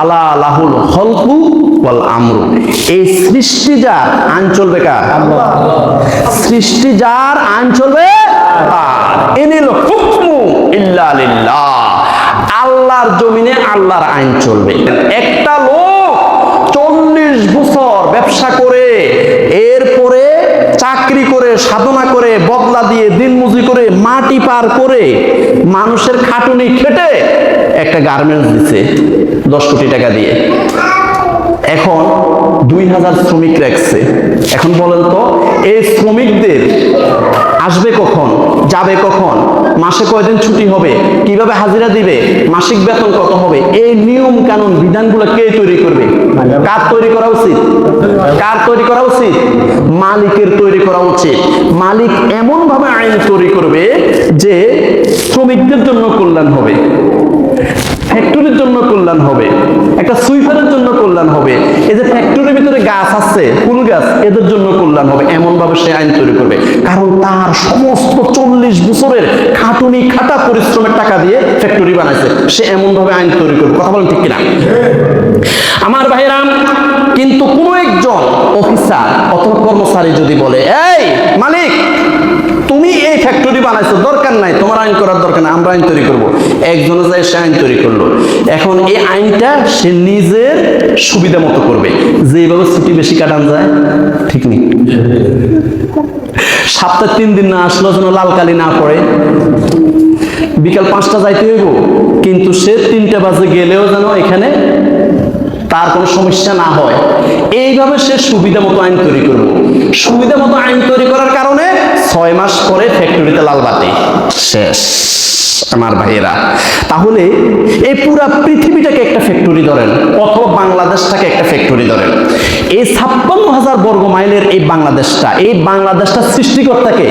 আলা লাহুল হলকু ওয়াল আমরু। এই সৃষ্টি যার আইন চলবে সৃষ্টি যার আইন চলবে ইনিল হুকমু ইল্লা লিল্লাহ। আল্লাহর জমিনে আল্লাহর আইন চলবে। একটা লোক চল্লিশ বছর ব্যবসা করে, এরপরে চাকরি করে, সাধনা করে, বদলা দিয়ে দিন মজুরি করে, মাটি পার করে, মানুষের খাটুনি খেটে একটা গার্মেন্টস দিছে। দশ কোটি টাকা দিয়ে। এখন দুই হাজার শ্রমিক রাখছে এখন বলেন তো, এই শ্রমিকদের আসবে কখন, যাবে কখন, মাসে কয়দিন ছুটি হবে, কীভাবে হাজিরা দিবে, মাসিক বেতন কত হবে, এই নিয়ম কানুন বিধানগুলো কে তৈরি করবে? কার তৈরি করা উচিত? কার তৈরি করা উচিত? মালিকের তৈরি করা উচিত। মালিক এমন ভাবে আইন তৈরি করবে যে শ্রমিকদের জন্য কল্যাণ হবে। ফ্যাক্টরির জন্য কল্যাণ হবে, একটা সুইপারের জন্য কল্যাণ হবে। এই যে ফ্যাক্টরির ভিতরে গাছ আছে, ফুল গাছ, এদের জন্য কল্যাণ হবে এমন ভাবে সে আইন তৈরি করবে। কারণ তার সমস্ত চল্লিশ বছরের খাটুনি খাটা পরিশ্রমের টাকা দিয়ে ফ্যাক্টরি বানাইছে, সে এমন ভাবে আইন তৈরি করবে। কথা বলেন ঠিক কিনা? আমার ভাইরাম কিন্তু কোনো একজন অফিসার অথবা কর্মচারী যদি বলে, এই মালিক, তুমি এই ফ্যাক্টরি বানাইছো, দরকার নাই, তোমার আইন করার দরকার নাই, আমরা আইন তৈরি করব। একজনে যায়, সে আইন তৈরি করল। এখন এই আইনটা সে নিজের সুবিধা মতো করবে। যেভাবে ছুটি বেশি কাটান যায়, ঠিক নেই। সপ্তাহে তিন দিন না আসলো যেন লাল কালি না পড়ে। বিকাল পাঁচটা যাইতে হইব, কিন্তু সে তিনটা বাজে গেলেও যেন এখানে তার কোনো সমস্যা না হয়। এইভাবে সে সুবিধা মতো আইন তৈরি করব। সুবিধা মতো আইন তৈরি করার কারণে ছয় মাস পরে ফ্যাক্টরিতে লাল বাতি। শেষ, আমার ভাইয়েরা। তাহলে এই পুরা পৃথিবীটাকে একটা ফ্যাক্টরি ধরেন, অথবা বাংলাদেশটাকে একটা ফ্যাক্টরি ধরেন। এই ছাপ্পান্ন হাজার বর্গ মাইলের এই বাংলাদেশটা এই বাংলাদেশটা সৃষ্টিকর্তাকে?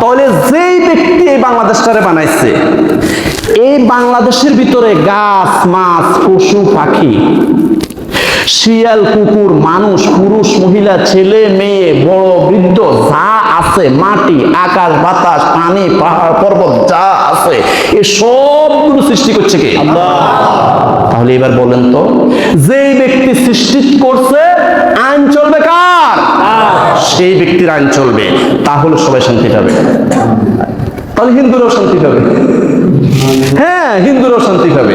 তাহলে যেই ব্যক্তি এই বাংলাদেশটারে বানাইছে, এই বাংলাদেশের ভিতরে গাছ, মাছ, পশু, পাখি, শিয়াল, কুকুর, মানুষ, পুরুষ, মহিলা, ছেলে, মেয়ে, বড়, বৃদ্ধ, যা আছে, মাটি, আকাশ, বাতাস, পানি, পাহাড়, পর্বত, যা আছে, এ সবগুলো সৃষ্টি করছে কে? তাহলে এবার বলেন তো, যেই ব্যক্তি সৃষ্টি করছে, আইন চলবে কার? সেই ব্যক্তির আইন চলবে, তাহলে সবাই শান্তি পাবে। তাহলে হিন্দুরাও শান্তি পাবে। হ্যাঁ হিন্দুরাও শান্তি পাবে।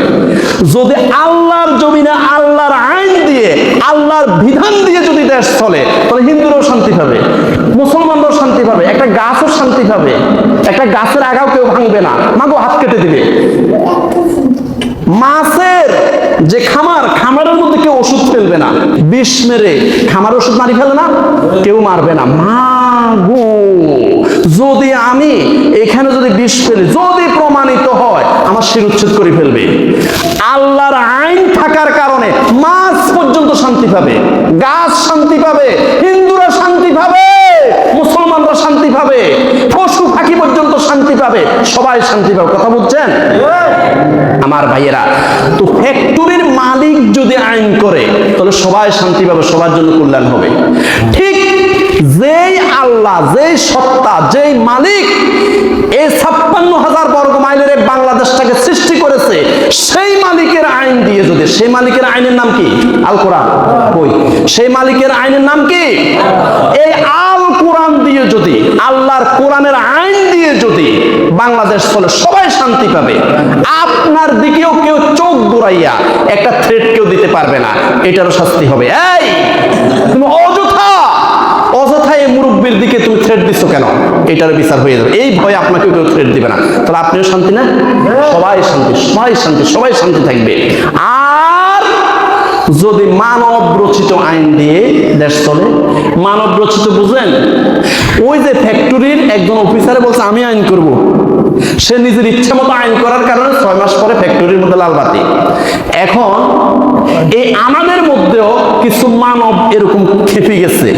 যদি আল্লাহর জমিনে আল্লাহর আইন দিয়ে, আল্লাহর বিধান দিয়ে যদি দেশ চলে, তাহলে হিন্দুরাও শান্তি পাবে। মুসলমানরাও শান্তি পাবে একটা গাছও শান্তি পাবে একটা গাছের আগাও কেউ ভাঙবে না। মাগো, হাত কেটে দিবে। মাছের যে খামার, খামারের মধ্যে কেউ ওষুধ ফেলবে না। বিষ মেরে, খামার ওষুধ মারি ফেলে না, কেউ মারবে না। মাগো, যদি আমি এখানে যদি বিষ ফেলি, যদি প্রমাণিত হয়, আমার শিরুচ্ছেদ করে ফেলবে। আল্লাহর আইন থাকার কারণে মাছ পর্যন্ত শান্তি পাবে। গাছ শান্তি পাবে, হিন্দুরা শান্তি পাবে। পাবে পশু, পাখি পর্যন্ত শান্তি পাবে? সবাই শান্তি পাবে। কথা বুঝছেন? আমার ভাইয়েরা, তো ফ্যাক্টরির মালিক যদি আইন করে, তাহলে সবাই শান্তি পাবে, সবার জন্য কল্যাণ হবে। ঠিক যেই আল্লাহ, যেই সত্তা, যেই মালিক এই ছাপ্পান্ন হাজার বর্গ মাইলের বাংলাদেশটাকে সৃষ্টি করেছে, সেই মালিকের আইন দিয়ে যদি, সেই মালিকের আইনের নাম কি? আল কোরআন। সেই মালিকের আইনের নাম কি? এই আল কোরআন দিয়ে যদি আল্লাহর কোরআনের আইন দিয়ে যদি বাংলাদেশ চলে সবাই শান্তি পাবে, আপনার দিকেও কেউ চোখ ঘুরাইয়া একটা থ্রেট কেউ দিতে পারবে না, এটারও শাস্তি হবে। এই, তুমি অযথা অযথা এই মুরব্বীর দিকে তুমি থ্রেট দিচ্ছ কেন? এটার বিচার হয়ে যাবে। এই ভয়ে আপনাকে কেউ থ্রেট দিবে না। তাহলে আপনিও শান্তি না? সবাই শান্তি সবাই শান্তি সবাই শান্তি থাকবে। আর যদি মানব রচিত আইন দিয়ে দেশ চলে মানব রচিত বুঝলেন? ওই যে ফ্যাক্টরির একজন অফিসারে বলছে, আমি আইন করব। সে নিজের ইচ্ছা মতো আইন করার কারণে ছয় মাস পরে ফ্যাক্টরির মধ্যে লাল বাতি। এখন এই আমাদের মধ্যেও কিছু মানব এরকম খেপে গেছে।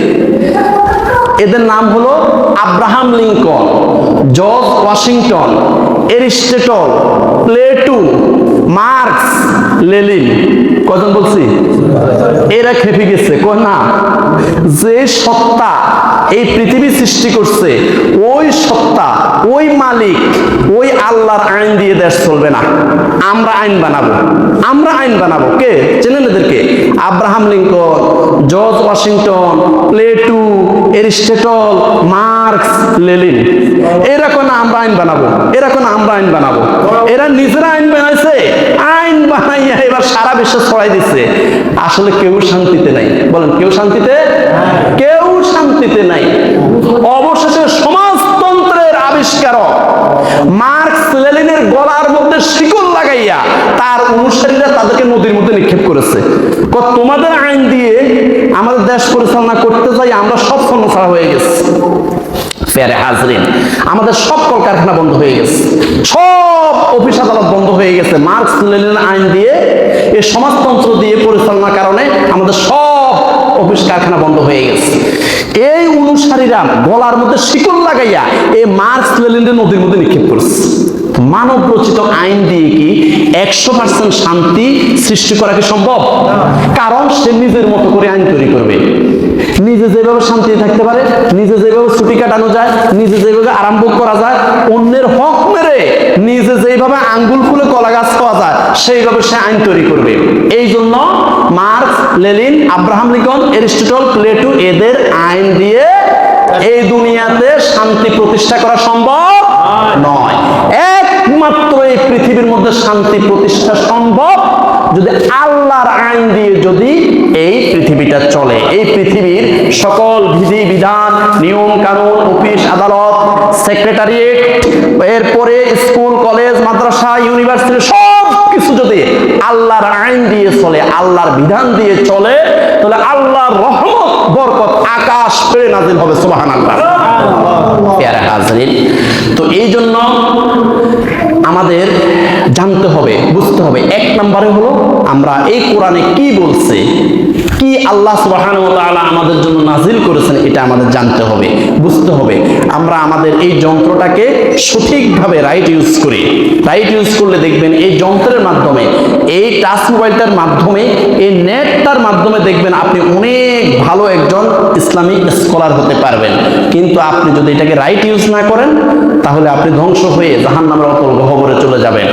এদের নাম হলো Abraham Lincoln, George Washington, Aristotle, Plato, Marx Lenin কজন বলছি? এরা খেপে গেছে। কয়, না, যে সত্তা এই পৃথিবী সৃষ্টি করছে, ওই সত্তা, ওই মালিক, ওই আল্লাহর আইন দিয়ে দেশ চলবে না। আমরা আইন বানাবো। আমরা আইন বানাবো। কে? চেনেন এদেরকে? Abraham Lincoln, George Washington, Plato, Aristotle, Marx Lenin এরকম না, আমরা আইন বানাবো। এরকম না, আমরা আইন বানাবো। এরা নিজেরা আইন বানাইছে। আইন বানাইয়া এবার সারা বিশ্বে ছড়াই দিচ্ছে আসলে কেউ শান্তিতে নাই। বলেন, কেউ শান্তিতে? কেউ শান্তিতে নাই। অবশেষে সমাজতন্ত্রের আবিষ্কারক মার্কস লেলিনের গলার মধ্যে শিকল লাগাইয়া তার অনুসারীরা তাদেরকে নদীর মধ্যে নিক্ষেপ করেছে। তোমাদের আইন দিয়ে আমাদের দেশ পরিচালনা করতে চাই আমরা ফেরে হাজরিন। আমাদের সব কলকারখানা বন্ধ হয়ে গেছে। সব অফিস আদালত বন্ধ হয়ে গেছে। মার্কস, লেনিন আইন দিয়ে, এই সমাজতন্ত্র দিয়ে পরিচালনার কারণে আমাদের সব অফিস কারখানা বন্ধ হয়ে গেছে। এই অনুসারীরা গলার মধ্যে শিকল লাগাইয়া এই মার্কস লেনিনের নদীর মধ্যে নিক্ষেপ করেছে। মানব রচিত আইন দিয়ে কি একশো পার্সেন্ট শান্তি সৃষ্টি করা কি সম্ভব? কারণ সে নিজের মতো করে আইন তৈরি করবে। নিজে যেভাবে শান্তি থাকতে পারে, নিজে যেভাবে ছুটি কাটানো যায়, নিজে যেভাবে আরাম ভোগ করা যায়, অন্যের হক মেরে নিজে যেভাবে আঙ্গুল ফুলে কলা গাছ খাওয়া যায়, সেইভাবে সে আইন তৈরি করবে। এই জন্য Marx, Lenin, Abraham Lincoln, Aristotle, Plato এদের আইন দিয়ে এই দুনিয়াতে শান্তি প্রতিষ্ঠা করা সম্ভব নয়। একমাত্র এই পৃথিবীর মধ্যে শান্তি প্রতিষ্ঠা সম্ভব যদি আল্লাহর আইন দিয়ে যদি এই পৃথিবীটা চলে। এই সকল বিধি বিধান, নিয়ম কানুন, অফিস, আদালত, সেক্রেটারিয়েট, এরপরে স্কুল, কলেজ, মাদ্রাসা, ইউনিভার্সিটি সব কিছু যদি আল্লাহর আইন দিয়ে চলে, আল্লাহর বিধান দিয়ে চলে, তাহলে আল্লাহর রহমত, বরকত আকাশ পেয়ে নাজিল হবে সুবাহান আল্লাহ তো এই জন্য আমাদের জানতে হবে, বুঝতে হবে। এক নম্বরে হলো, আমরা এই কোরআনে কি বলছে? কি আল্লাহ সুবহানাহু ওয়া তাআলা আমাদের জন্য নাজিল করেছেন এটা আমাদের জানতে হবে, বুঝতে হবে। আমরা আমাদের এই যন্ত্রটাকে সঠিকভাবে রাইট ইউজ করি। রাইট ইউজ করলে দেখবেন এই যন্ত্রের মাধ্যমে, এই টাচ মোবাইলটার মাধ্যমে, এই নেটটার মাধ্যমে দেখবেন আপনি অনেক ভালো একজন ইসলামিক স্কলার হতে পারবেন। কিন্তু আপনি যদি এটাকে রাইট ইউজ না করেন, তাহলে আপনি ধ্বংস হয়ে জাহান্নামের অতল গহবরে চলে যাবেন।